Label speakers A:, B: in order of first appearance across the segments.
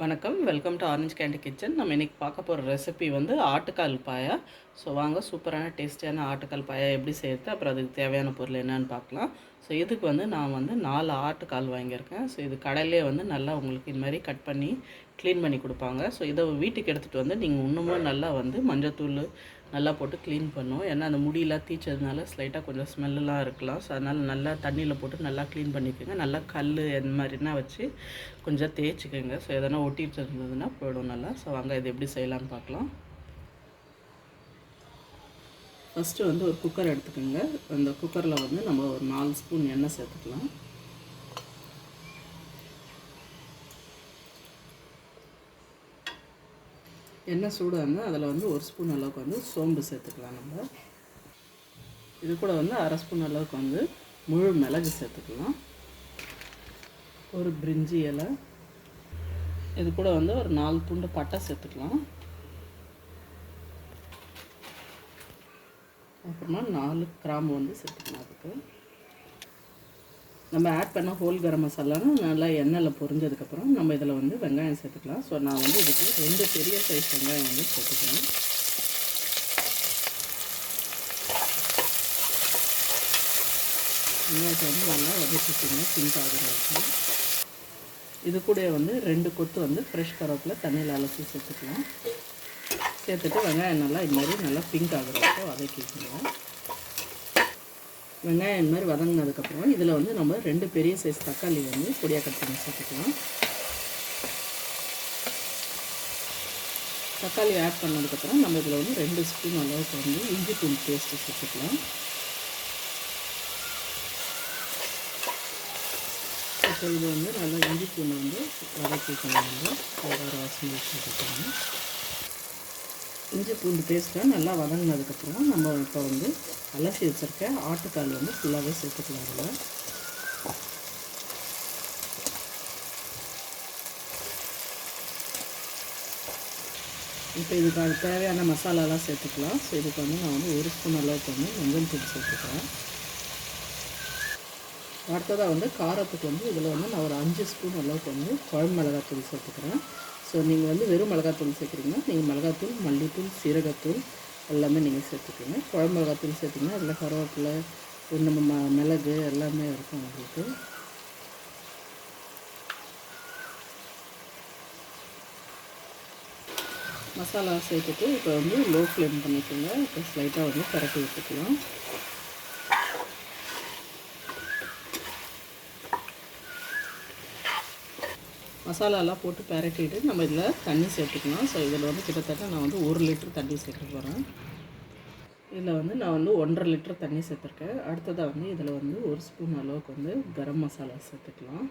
A: வணக்கம். Welcome to orange candy kitchen நம்ம இன்றைக்கி பார்க்க போகிற ரெசிபி வந்து ஆட்டுக்கால் பாயா. ஸோ வாங்க சூப்பரான டேஸ்டியான ஆட்டுக்கால் பாயா எப்படி செய்யறது அப்புறம் அதுக்கு தேவையான பொருள் என்னன்னு பார்க்கலாம். ஸோ இதுக்கு வந்து நான் வந்து நாலு ஆட்டுக்கால் வாங்கியிருக்கேன். ஸோ இது கடையிலே வந்து நல்லா உங்களுக்கு இது மாதிரி கட் பண்ணி க்ளீன் பண்ணி கொடுப்பாங்க. ஸோ இதை வீட்டுக்கு எடுத்துகிட்டு வந்து நீங்கள் இன்னமும் நல்லா வந்து மஞ்சத்தூள் நல்லா போட்டு க்ளீன் பண்ணும். ஏன்னா அந்த முடியெல்லாம் தீச்சதுனால ஸ்லைட்டாக கொஞ்சம் ஸ்மெல்லாம் இருக்கலாம். ஸோ அதனால் நல்லா தண்ணியில் போட்டு நல்லா க்ளீன் பண்ணிக்கோங்க. நல்லா கல் அந்த மாதிரினா வச்சு கொஞ்சம் தேய்ச்சிக்கோங்க. ஸோ எதனா ஒட்டிட்டு இருந்ததுன்னா போயிடும் நல்லா. ஸோ வாங்க இது எப்படி செய்யலாம்னு பார்க்கலாம். ஃபஸ்ட்டு வந்து ஒரு குக்கர் எடுத்துக்கோங்க. அந்த குக்கரில் வந்து நம்ம ஒரு நாலு ஸ்பூன் எண்ணெய் சேர்த்துக்கலாம். எண்ணெய் சூடாக இருந்தால் அதில் வந்து ஒரு ஸ்பூன் அளவுக்கு வந்து சோம்பு சேர்த்துக்கலாம் நம்ம. இது கூட வந்து அரை ஸ்பூன் அளவுக்கு வந்து முழு மிளகு சேர்த்துக்கலாம். ஒரு பிரிஞ்சி இலை. இது கூட வந்து ஒரு நாலு துண்டு பட்டை சேர்த்துக்கலாம். அப்புறமா நாலு கிராம்பு வந்து சேர்த்துக்கலாம் அதுக்கு. நம்ம ஆட் பண்ண ஹோல் கரம் மசாலாவும் நல்லா எண்ணெயில் பொரிஞ்சதுக்கப்புறம் நம்ம இதில் வந்து வெங்காயம் சேர்த்துக்கலாம். ஸோ நான் வந்து இதுக்கு ரெண்டு பெரிய சைஸ் வெங்காயம் வந்து சேர்த்துக்கிறேன். வெங்காயத்தை வந்து நல்லா வதக்கிக்கோங்க. பிங்க் ஆகிற வரைக்கும் இது கூட வந்து ரெண்டு கொத்து வந்து ஃப்ரெஷ் கருவேப்பிலை தண்ணியில் அலசி சேர்த்துக்கலாம். சேர்த்துட்டு வெங்காயம் நல்லா இது மாதிரி நல்லா பிங்க் ஆகிற வரைக்கும் வதக்கிக்கணும் வெங்காயம் இந்த மாதிரி வதங்கினதுக்கப்புறம் இதில் வந்து நம்ம ரெண்டு பெரிய சைஸ் தக்காளி வந்து பொடியாக கட் பண்ணி சேர்த்துக்கலாம். தக்காளி ஆட் பண்ணதுக்கப்புறம் நம்ம இதில் வந்து ரெண்டு ஸ்பூன் அளவுக்கு வந்து இஞ்சி பூண்டு பேஸ்ட்டு சேர்த்துக்கலாம். இப்போ இது வந்து நல்லா இஞ்சி பூண்டு வந்து வதக்கிக்கணும் வந்து வாசனை சேர்த்துக்கலாம். இஞ்சி பூண்டு பேஸ்ட்டாக நல்லா வதங்கினதுக்கப்புறம் நம்ம இப்போ வந்து அலசி வச்சுருக்க ஆட்டுக்கால் வந்து ஃபுல்லாகவே சேர்த்துக்கலாம் அதில் இப்போ இதுக்கு அது தேவையான மசாலாலாம் சேர்த்துக்கலாம். ஸோ இதுக்கு வந்து நான் வந்து ஒரு ஸ்பூன் அளவுக்கு வந்து வெந்தயம் தூள் சேர்த்துக்கிறேன். அடுத்ததாக வந்து காரத்துக்கு வந்து இதில் வந்து நான் ஒரு அஞ்சு ஸ்பூன் அளவுக்கு வந்து குழம்பு மிளகாத்தூள் சேர்த்துக்கிறேன். ஸோ நீங்கள் வந்து வெறும் மிளகாத்தூள் சேர்க்குறீங்கன்னா நீங்கள் மிளகாத்தூள் மல்லித்தூள் சீரகத்தூள் எல்லாமே நீங்கள் சேர்த்துக்கோங்க. குழம்பு மிளகாத்தூள் சேர்த்திங்கன்னா அதில் கருவேப்பிலை நம்ம ம மிளகு எல்லாமே இருக்கும் உங்களுக்கு. மசாலா சேர்த்துட்டு இப்போ வந்து லோ ஃப்ளேம் பண்ணிக்கோங்க. இப்போ ஸ்லைட்டாக வந்து பரட்டி விட்டுக்கலாம். மசாலாலாம் போட்டு பரட்டிட்டு நம்ம இதில் தண்ணி சேர்த்துக்கலாம். ஸோ இதில் வந்து கிட்டத்தட்ட நான் வந்து ஒரு லிட்டர் தண்ணி சேர்க்க போகிறேன் இதில் வந்து நான் வந்து ஒன்றரை லிட்டர் தண்ணி சேர்த்துருக்கேன். அடுத்ததாக வந்து இதில் வந்து ஒரு ஸ்பூன் அளவுக்கு வந்து கரம் மசாலா சேர்த்துக்கலாம்.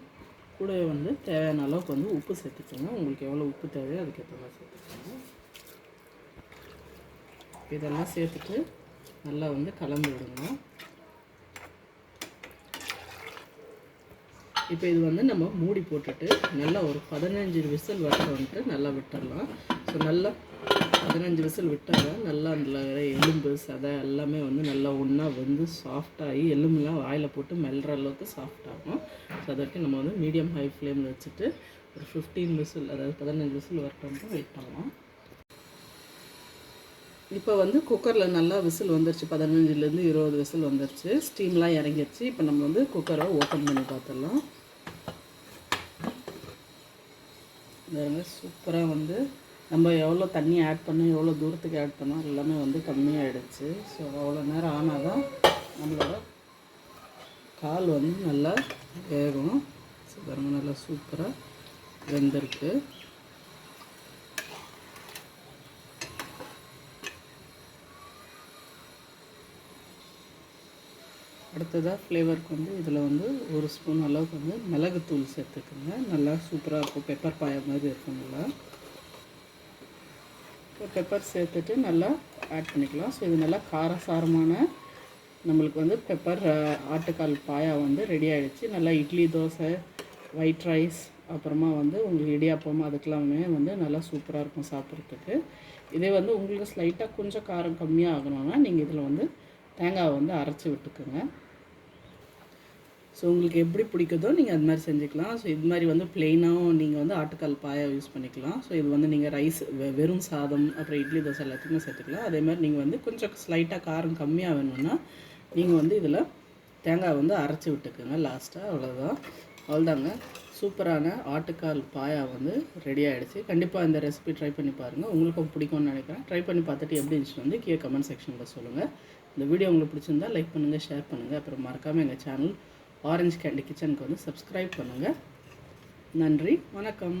A: கூடவே வந்து தேவையான அளவுக்கு வந்து உப்பு சேர்த்துக்கோங்க. உங்களுக்கு எவ்வளோ உப்பு தேவையோ அதுக்கேற்ற மாதிரி சேர்த்துக்கோங்க. இதெல்லாம் சேர்த்துட்டு நல்லா வந்து கலந்து விடுங்க. இப்போ இது வந்து நம்ம மூடி போட்டுட்டு நல்லா ஒரு பதினஞ்சு விசில் வர வந்துட்டு நல்லா விட்டுடலாம் ஸோ நல்லா பதினஞ்சு விசில் விட்டால் நல்லா அதில் எலும்பு சதை எல்லாமே வந்து நல்லா ஒன்றா வந்து சாஃப்டாகி எலும்புலாம் வாயில் போட்டு மெல்ற அளவுக்கு சாஃப்டாகும் ஸோ அதற்கு நம்ம வந்து மீடியம் ஹை ஃப்ளேமில் வச்சுட்டு ஒரு ஃபிஃப்டீன் விசில் அதாவது பதினஞ்சு விசில் வரட்டும் வெயிட் பண்ணலாம் இப்போ வந்து குக்கரில் நல்லா விசில் வந்துருச்சு. பதினஞ்சுலேருந்து இருபது விசில் வந்துருச்சு. ஸ்டீம்லாம் இறங்கிருச்சு. இப்போ நம்ம வந்து குக்கரை ஓப்பன் பண்ணி பார்த்துடலாம். சூப்பராக வந்து நம்ம எவ்வளோ தண்ணி ஆட் பண்ணோம் எவ்வளோ தூரத்துக்கு ஆட் பண்ணோம் எல்லாமே வந்து கம்மியாகிடுச்சு ஸோ அவ்வளோ நேரம் ஆனால் தான் நம்மளோட கால் வந்து நல்லா வேகும். ஸோ நல்லா சூப்பராக வெந்திருக்கு. அடுத்ததாக ஃப்ளேவருக்கு வந்து இதில் வந்து ஒரு ஸ்பூன் அளவுக்கு வந்து மிளகுத்தூள் சேர்த்துக்குங்க. நல்லா சூப்பராக இருக்கும். பெப்பர் பாய மாதிரி இருக்கும் நல்லா. இப்போ பெப்பர் சேர்த்துட்டு நல்லா ஆட் பண்ணிக்கலாம். ஸோ இது நல்லா காரசாரமான நம்மளுக்கு வந்து பெப்பர் ஆட்டுக்கால் பாயா வந்து ரெடி ஆகிடுச்சு நல்லா இட்லி தோசை ஒயிட் ரைஸ் அப்புறமா வந்து உங்களுக்கு இடியாப்பம் அதுக்கெல்லாமே வந்து நல்லா சூப்பராக இருக்கும் சாப்பிட்றதுக்கு. இதே வந்து உங்களுக்கு ஸ்லைட்டாக கொஞ்சம் காரம் கம்மியாக ஆகணும்னா நீங்கள் இதில் வந்து தேங்காவை வந்து அரைச்சி விட்டுக்குங்க. ஸோ உங்களுக்கு எப்படி பிடிக்குதோ நீங்கள் அது மாதிரி செஞ்சுக்கலாம். ஸோ இது மாதிரி வந்து பிளெயினாகவும் நீங்கள் வந்து ஆட்டுக்கால் பாயா யூஸ் பண்ணிக்கலாம். ஸோ இது வந்து நீங்கள் ரைஸ் வெறும் சாதம் அப்புறம் இட்லி தோசை எல்லாத்துக்குமே சேர்த்துக்கலாம். அதே மாதிரி நீங்கள் வந்து கொஞ்சம் ஸ்லைட்டாக காரம் கம்மியாக வேணும்னா நீங்கள் வந்து இதில் தேங்காய் வந்து அரைச்சி விட்டுக்குங்க. லாஸ்ட்டாக அவ்வளோதான் அவ்வளோதாங்க. சூப்பரான ஆட்டுக்கால் பாயா வந்து ரெடி ஆகிடுச்சு கண்டிப்பாக இந்த ரெசிபி ட்ரை பண்ணி பாருங்கள் உங்களுக்கும் பிடிக்கும்னு நினைக்கிறேன். ட்ரை பண்ணி பார்த்துட்டு எப்படி இருந்துச்சு வந்து கீழே கமெண்ட் செக்ஷனில் சொல்லுங்கள் இந்த வீடியோ உங்களுக்கு பிடிச்சிருந்தா லைக் பண்ணுங்கள் ஷேர் பண்ணுங்கள் அப்புறம் மறக்காமல் எங்கள் சேனல் ஆரஞ்சு கேண்டி கிச்சனுக்கு வந்து சப்ஸ்கிரைப் பண்ணுங்கள் நன்றி. வணக்கம்.